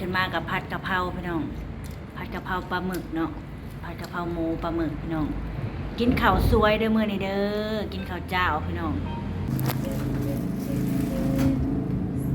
ขึ้นมากับผัดกะเพราพี่น้องผัดกะเพราปลาหมึกเนาะผัดกะเพราหมูปลาหมึกพี่น้อง กินข้าวสวยเด้อมื้อนี้เด้อกินข้าวเจ้าพี่น้อง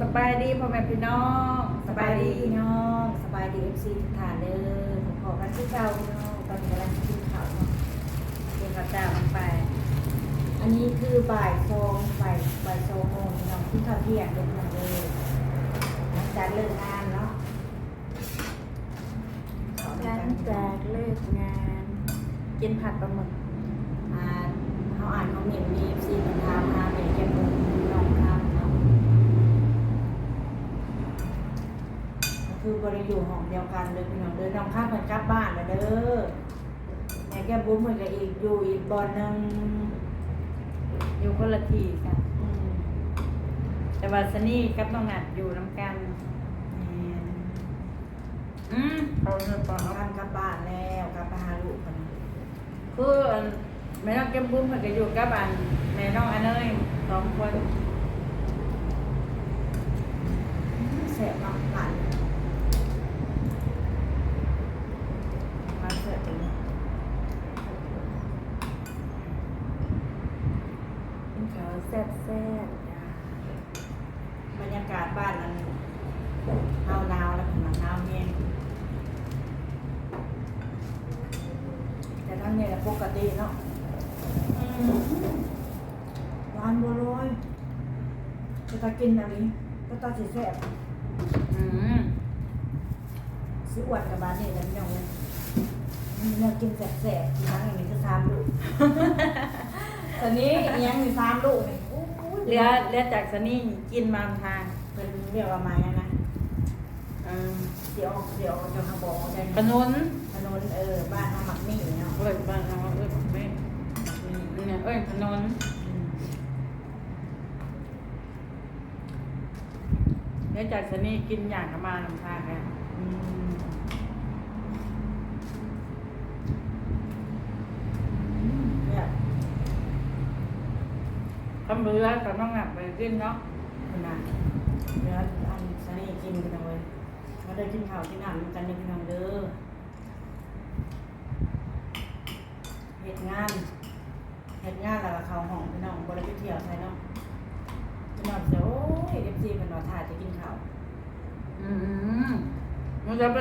สบายดีพ่อแม่พี่น้องสบายดีพี่น้องสบายดีเอฟซีทุกท่านเด้อผมขอกันที่เจ้าพี่น้องตอนนี้กำลังกินข้าวเนาะกินข้าวเจ้ามันไป อันนี้คือบ่ายโมงบ่ายบ่ายโมงโมงพี่น้องที่ข้าวเที่ยงเด็กน้องเลยหลังจากเลิกงานเนาะ หลังจากเลิกงาน กินผัดปลาหมึกอ่าเขาอ่านคอมเมนต์มีเอฟซีมันถามหาเป็นแกมุมน้องข้ามเนาะก็คือบริอยู่ห้องเดียวกันเลยพี่น้องเด้อน้องข้ามเพิ่นกลับบ้านแล้วเด้อแม่แก้มบุ้มเพิ่นก็อีกอยู่อีกบอนหนึงอยู่คนละที่กันแต่ว่าสนี่กับน้องหนัดอยู่น้ำกัน อืมเขาเงินปอแม่นท่านกลับบ้านแล้วกลับไปหาลูกกันคือแม่น้องแก้มบุ้มมันก็อยู่กับบ้านแม่น้องอันเนยสองคน แสบเนาะหลาน มาเสร็จแล้วกินข้าวแซ่บๆจ้า บรรยากาศบ้านนั้นหนาวหนาวๆแล้วกำลังหนาวเย็น แต่ทั้งนี้แหละปกติเนาะอืมหวานบัวลอยจะตากินอะไรก็ตาสีแสบอืมสิอ้วนกับบ้านนี่แหละพี่น้องเลยมีเนื้อกินแสบๆกินทั้งอย่างนี้คือสามลูกตอนนี้อิหยังมีสามลูกนี่อู้หูเหลือเหลือจากสนี่กินมาทางเป็นเรียกว่าไม้อะนะอืม เดี๋ยวเดี๋ยวจะมาบอกใจขนุนถนนเออบ้านน้ำหมักนี่เนาะเอ้ยบ้านเราเอ้ยไม่เนี่ยเอ้ยขนุนอืมเหลือจากสนี่กินอย่างกับมาลำทางกันอืมเนี่ยคำเรือกับน้องหนักไปกินเนาะคุณน่ะเดี๋ยวอันสนีกินกันเอาไว้ มาเดินกินข้าวกินน้ำกันเด้อพี่น้องเด้อเหตุงานเหตุงานแล้วก็เข้าห้องพี่น้องบ่ได้ไปเที่ยวใช่เนาะพี่น้องจะโอ้ย FC เพิ่นว่าถ่ายจะกินข้าวอืมมันจะไป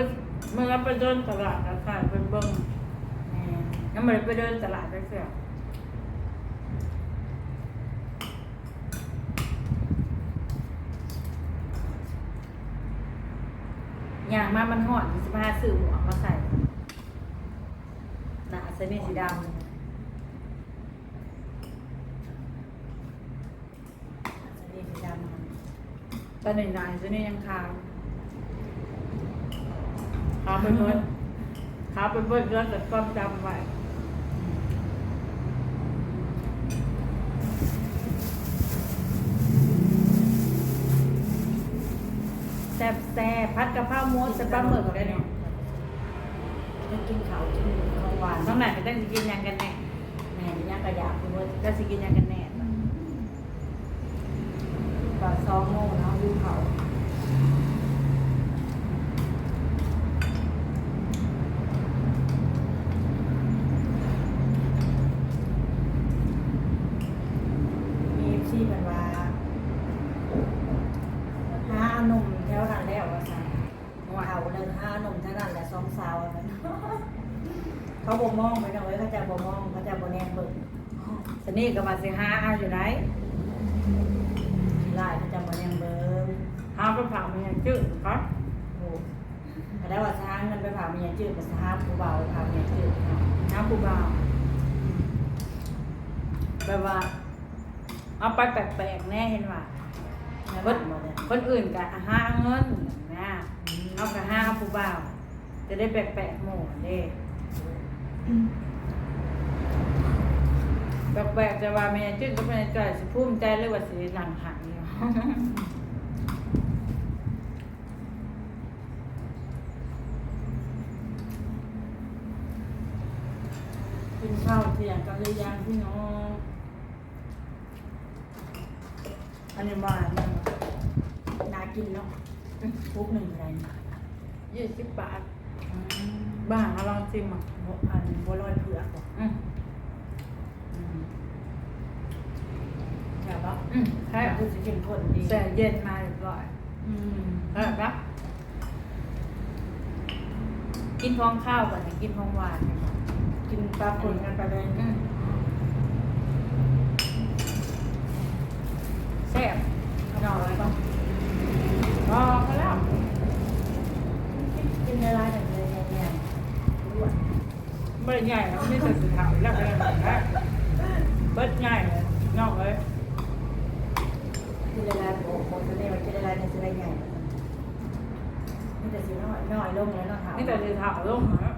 มันจะไปเดินตลาดกับค่ะเป็นเบิ้งแม่ยังไม่ได้ไปเดินตลาดไปเสีย อย่างมามันหอดสิบห้าสื่อหมวมาใส่หนาเส้นนี่สีดำสนีสีดำตอนหนึ่งนายเส้นนี่ยังขาวขาวเป็นเบิดขาวเป็นเบิดเลือดแต่ความจำไว้แซ่บแซ่ พัดกะเพราหมูใส่ปลาหมึกได้เนี่ยได้กินข้าวกินของหวานน้องไหนก็ต้องสิกินหยังกันแน่แม่ย่างกระยาคุณว่าก็สิกินหยังกันแน่ตอนสองโมงเนาะอยู่เขามีเอฟซีเป็นว่าหาเอาหนุ่มแถวนั้นแล้วว่าสั่นว่าเอาเดินหาหนุ่มแถวนั้นแหละสองสาวอะมัน เขาบ่มองไปหน่อยเขาจะบ่มองเขาจะบ่แนมเบิ่งสนี่ก็มาสิหาเอาอยู่ไหนลายเขาจะบ่แนมเบิ่งหาไปเผามันยังจืดครับโอ้ถ้าได้ว่าช้างเงินไปผ่าเมียจืดกับสหาผู้เบาผ่าเมียจืดเนาะน้ำปูบาวแบบว่าเอาไปแปลกๆแน่เห็นว่าคนนบ่ได้คนอื่นก็หาเงินนะเอาก็หาปูบาว จะได้แปลกๆหมู่เด้ แปลกๆจะว่าแม่จืดก็เป็นจ่อยสิภูมิใจเลยว่าสิหลังหังอยู่กินข้าวเที่ยงกันเลยยังพี่น้องอันนี้บ้านเนี่ยน่ากินเนาะปุ๊บหนึ่งอะไรยี่สิบบาทอืม บ้านมาลองชิมอะบ่อันบัวลอยเผือกบ่อืมอืมใช่ปะอืมใช่คือสิเข้มข้นดีแช่เย็นมาเรียบร้อยอืมเออปะกินพร้อมข้าวก่อนนะกินพร้อมหวานกันก่อนกินปลาปนกันไปเลยอืมแซ่บหน่อยปะพอเขาแล้วกินในร้านแบบเลยเนี่ยอ้วน ไม่ใหญ่แล้วไม่ใส่สีขาวแล้วก็เลยแบบนั้นเบิดใหญ่เลยนอกเลยกินในร้านโอ้โหจะได้มากินในร้านเนี่ยจะได้ใหญ่นี่แต่สิน้อยน้อยลงแล้วเนาะถามนี่แต่สีขาวลงนะ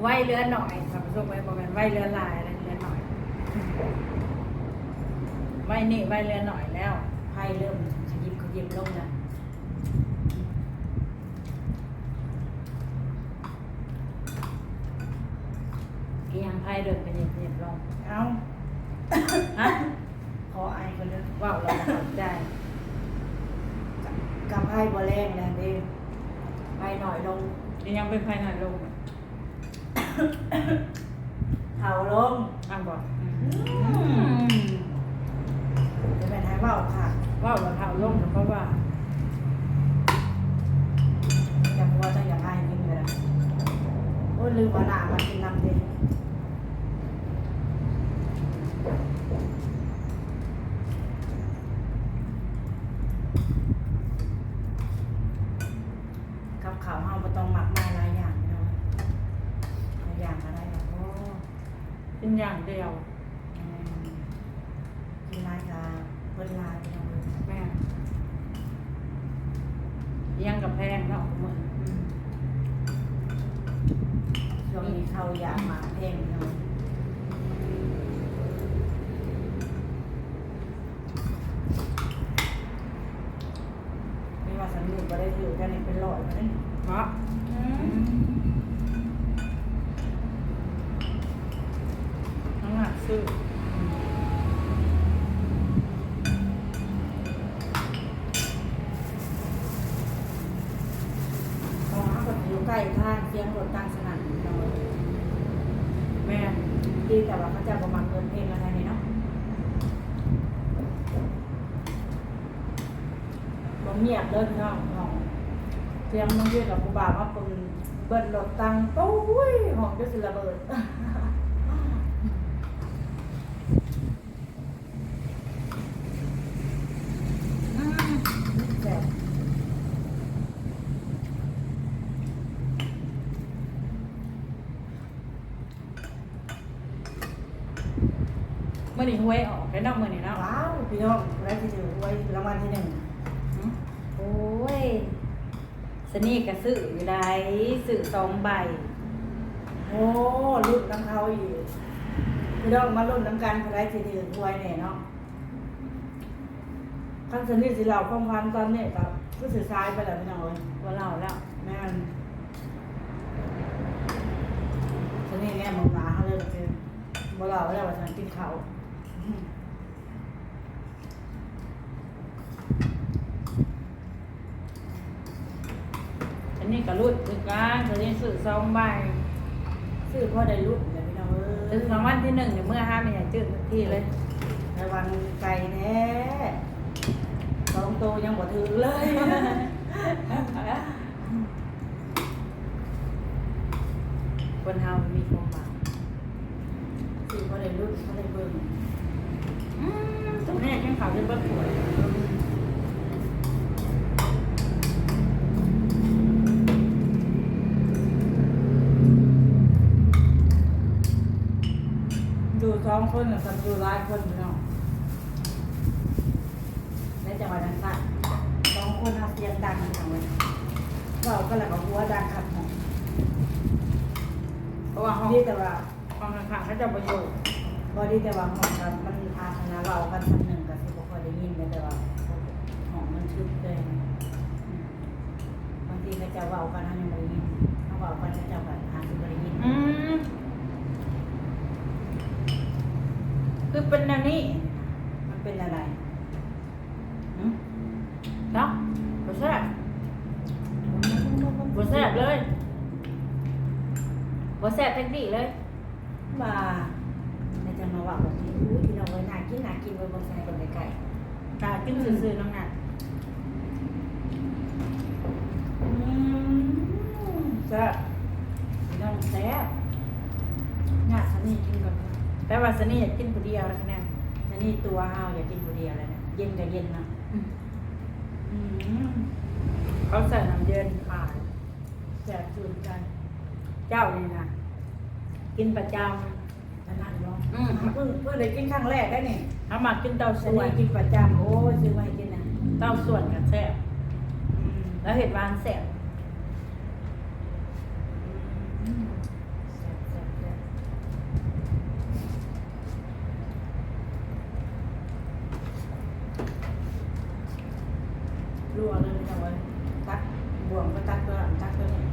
ไว้เรือหน่อยทำส้มไว้ประมาณไว้เรือลายอะไรเรือหน่อยไว้นี่ไว้เรือหน่อยแล้วไพ่เริ่มขยิบขยิบลงนะ เกียงไพ่เดินไปเหยียบเหยียบลงเอาฮะขอไอคนเดียวว้าวเราสนใจกับไพ่บอแรงนะเด้ไพ่หน่อยลงยังเป็นไพ่หน่อยลงอะเท้าลงอะบอกจะเป็นไทยเว่าค่ะว้าวเราเท้าลงเพราะว่าอยากว่าจะอยากให้กินเลยอะโอ้ยลืมเอาหนามากินน้ำดิ กับข่าวเฮาบ่ต้องหมักมาหลายอย่างเนาะหลายอย่างก็ได้แบบโอ้เป็นอย่างเดียวอืมกินหลายกาเพิ่นหลายไปเอาเลยแม่ยังกับแพงเนาะเหมือนอืมช่วงนี้เขาอยากหมักเพลงเนาะ เป็นร้อยเลยเนาะน้ำหนักซื้อเพราะว่าเขาก็อยู่ใกล้ทางเสียงรถตั้งสนั่นเนาะแม่ดีแต่ว่าเขาจะประมาณเกินเพลงอะไรนี่เนาะบ่เงียบเลยพี่น้อง น้องเสียงมันเรียกกับผู้บ่าวว่าเป็นเบิ้ลรถตังโอ้ยหอมด้วยสิระเบิดอืมแซ่บเมื่อนี้หวยออกได้นอกเมื่อนี้เนาะว้าวพี่น้องได้ที่ถือไว้รางวัลที่หนึ่งอืมโอ้ย สนี่กระซื้ออยู่ได้ซื้อสองใบ โอ้รุ่นน้ำเขาอีกพี่น้องมารุ่นน้ำกันเขาได้ที่ถือไว้เนี่ยเนาะขั้นสนิทสิเราความพันตอนนี้กับก็สื่อสายไปแล้วพี่น้องเอ้ยว่าเราแล้วแม่นสนิทเนี่ยมึงหมาเขาเลยคือบ่เราแล้วว่าฉันกินเขาวอืม อั นนี้ก็รุดคือกันสนี่ซื้อสองใบซื้อพ่อได้รุ่นเลยพี่น้องเอ้ยถึงรางวัลที่หนึ่งเนี่ยเมื่อห้าไม่อยากจืดสักทีเลยระวังไก่แท้สองโตวยังบ่ถือเลยคนเฮามีความหวังซื้อพ่อได้รุ่นพ่อได้เบิ่งอืมตรงนี้ยังขาวเป็นเบิ้ลสวย ดูส องคนกับดูหลายคนพี่น้องในจังหวัดนั้นค่ะสองคนเอาเสียงดังทางเลยเราก็เลยเอาหัวดังขับของเพราะว่าห้องดีแต่ว่าห้องข้างๆเขาจะประโยชน์บอดีแต่ว่าห้องกันมันอาคณะเรากันสักหนึ่งกับสิบค่อยได้ยินแต่ว่าห้องมันชุดเลยอืมบางทีเขาจะเว้ากันเขายังไม่ได้ยินเขาเว้ากันเขาจะแบบอาจจะไม่ได้ยิน คือเป็นแนวนี้ มันเป็นอะไรเนะบแซ่บบแซ่บเลยบแซ่บเทคนิคเลยมาเราจะมาว่าแบบนี้อู้ที่เราไว้หนากินหนากินไว้บนแซ่บบนไก่ตากินซื่อๆน้องหนักแซ่บน้องแซ่บหน้าสามีกินกับ แต่ว่าสนี่อยากกินผู้เดียวแล้วคะแนนสนี่ตัวเฮาอย่ากินคนเดียวเลยนะเย็นกับเย็นนะอืมเขาใส่น้ำเย็นผ่านแซ่บสุดกัน เจ้านี่นะกินประจขนาดเนาะำอืมเพิ่งเพิ่งได้กินครั้งแรกได้นี่เอามากินเต้าสส่วนนี่กินประจำโอ้ยซื้อมาให้กินนะเต้าส่วนกับแซ่บอืมแล้วเห็ดหวานแซ่บ อืมแซ่บแซ่บแซ่บรัวเลยนะเว้ยตักบวงก็ตักตัวหลังตักตัวนี้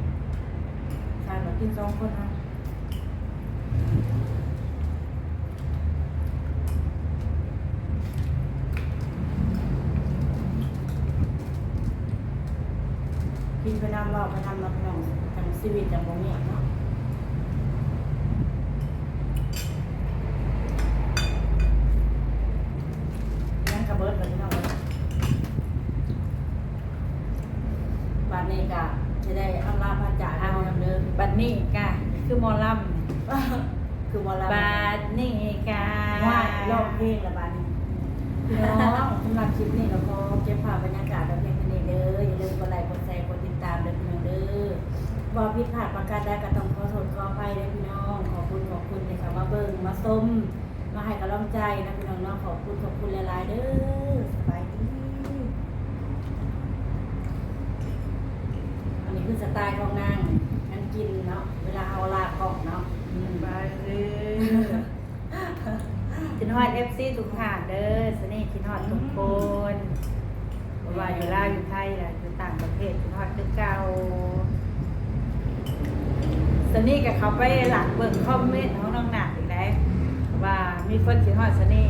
ใช่มากินสองคนนะกินไปน้ำรอบไปน้ำรอบน้องทาง ชีวิตจากโมเงียบเนาะยังกระเบิดเลยพี่น้องเอ้ยบานนี้กะจะได้เอาลาพระจ่าให้ทำเดิมบัดนี้กะคือหมอลคือวอลำลาบัดนี้กะว่าร้องเพลงละบานนี้พี่น้องสำหรับคลิปนี้เราก็เก็บภาพบรรยากาศแบบเพลงนี้เด้ออย่าลืมกดไลค์กดแชร์กดติดตามเด้อพี่น้องเด้อ ว่าผิดพลาดประการใดก็ต้องขอโทษขออภัยเด้พี่น้องขอบคุณขอบคุณที่เข้ามาเบิ่งมาชมมาให้กำลังใจนะพี่น้องเนาะขอบคุณขอบคุณหลายๆเด้อสบายดีอันนี้คือสไตล์ของนางนั่งกินเนาะเวลาเอาลากกล่องเนาะอืมบายเลยคิดฮอดเอฟซีทุกท่านเด้อสนี่คิดฮอดทุกคนว่าอยู่ลาวอยู่ไทยล่ะอยู่ต่างประเทศคิดฮอดคือเก่า สนี่กับเขาไปหลักเบิ่งคอมเมนต์ของน้องหนักอีกแล้วว่ามีคนคิดฮอดสนี่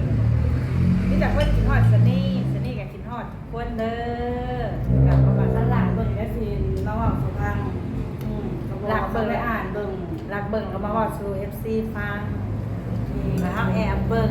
มีแต่คนคิดฮอดสนี่สนี่กับคิดฮอดทุกคนเด้อกลับมามาบ้านสหลาลักงเบิ่งได้สิมาเว่าสุพังอืมก็บอกหลักเบิ่งไปอ่านเบิ่งหลักเบิ่งก็มาเว่าสู่ FC ฟังมาเฮาแอบเบิ่ง